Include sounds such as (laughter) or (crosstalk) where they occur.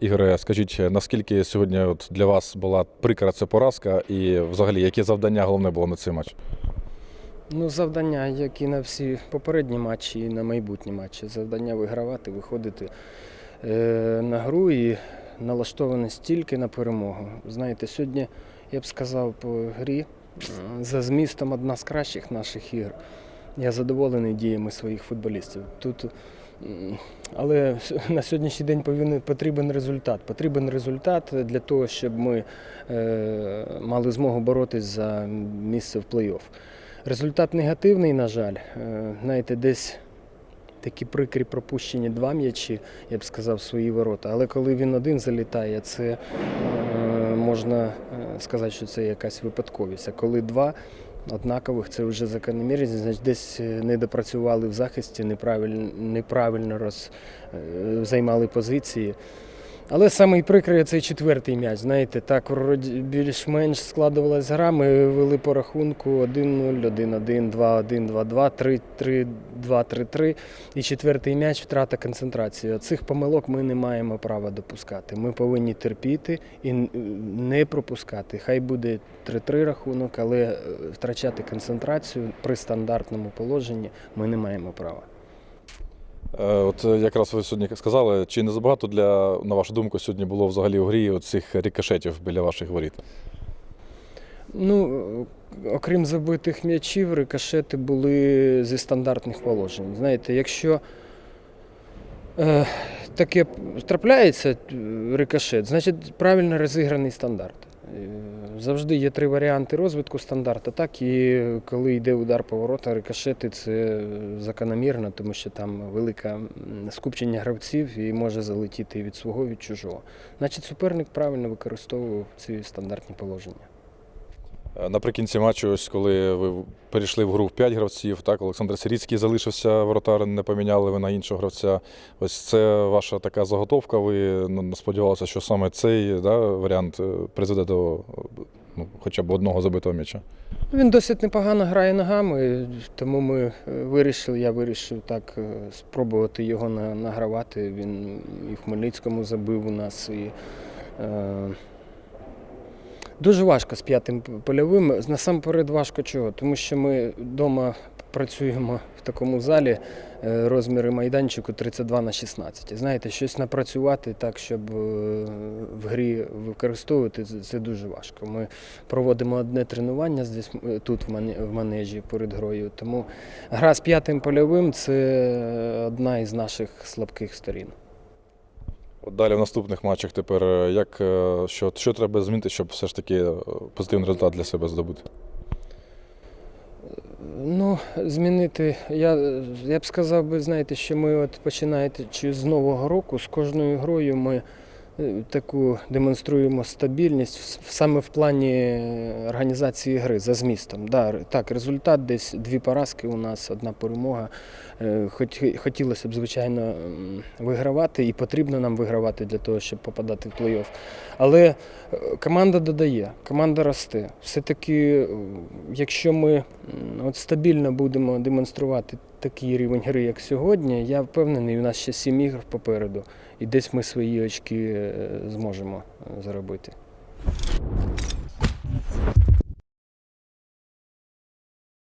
Ігоре, скажіть, наскільки сьогодні от для вас була прикра ця поразка, і взагалі яке завдання головне було на цей матч? Ну, завдання, як і на всі попередні матчі, і на майбутні матчі. Завдання вигравати, виходити е, на гру і налаштованість тільки на перемогу. Знаєте, сьогодні, я б сказав, по грі е, за змістом одна з кращих наших ігор. Я задоволений діями своїх футболістів. Тут, але (laughs) на сьогоднішній день потрібен результат. Потрібен результат для того, щоб ми е, мали змогу боротись за місце в плей-офф. Результат негативний, на жаль. Е, Знаєте, десь такі прикрі пропущені два м'ячі, я б сказав, свої ворота. Але коли він один залітає, це е, можна сказати, що це якась випадковість. А коли два однакових, це вже закономірність, значить десь е, не допрацювали в захисті, неправильно, неправильно роз, е, займали позиції. Але самий прикрий цей четвертий м'яч. Знаєте, так більш-менш складувалась гра. Ми вели по рахунку 1-0, 1-1, 2-1, 2-2, 3-3, 2-3-3. І четвертий м'яч втрата концентрації. Цих помилок ми не маємо права допускати. Ми повинні терпіти і не пропускати. Хай буде 3-3 рахунок, але е, втрачати концентрацію при стандартному положенні ми не маємо права. Е, От якраз ви сьогодні сказали, чи не забагато для, на вашу думку, сьогодні було взагалі у грі цих рикошетів біля ваших воріт? Ну, окрім забитих м'ячів, рикошети були зі стандартних положень. Знаєте, якщо е, таке трапляється е, рикошет, значить правильно розіграний стандарт. Е, Завжди є три варіанти розвитку стандарта. Так і коли йде удар поворота, рикошети це закономірно, тому що там велике скупчення гравців і може залетіти від свого, від чужого. Значить, суперник правильно використовував ці стандартні положення. Е, Наприкінці матчу, ось коли ви перейшли в гру в 5 гравців, так, Олександр Сиріцький залишився, воротар не поміняли ви на іншого гравця. Ось це ваша така заготовка. Ви ну, сподівалися, що саме цей да, варіант е, призведе до ну, хоча б одного забитого м'яча. Він досить непогано грає ногами, тому ми е, вирішили, я вирішив так спробувати його награвати. Він і в Хмельницькому забив у нас. І, дуже важко з п'ятим польовим. Насамперед важко чого, тому що ми вдома працюємо в такому залі, е, розміри майданчику 32 на 16. Знаєте, щось напрацювати так, щоб е, в грі використовувати, це- дуже важко. Ми проводимо одне тренування здесь, е, тут в манежі перед грою. Тому гра з п'ятим польовим це одна із наших слабких сторін. Далі в наступних матчах тепер е, як, е, що, що треба змінити, щоб все ж таки е, позитивний результат для себе здобути? Ну, змінити, я, я б сказав знаєте, що ми от починаючи з нового року, з кожною грою ми таку демонструємо стабільність саме в плані організації гри за змістом. Да, так, результат десь дві поразки у нас, одна перемога. Е, Хоч, хотілося б, звичайно, вигравати, і потрібно нам вигравати для того, щоб попадати в плей-офф. Але е, команда додає, команда росте. Все-таки, е, якщо ми от стабільно будемо демонструвати такий рівень гри, як сьогодні, я впевнений, у нас ще сім ігр попереду, і десь ми свої очки е, зможемо е, заробити.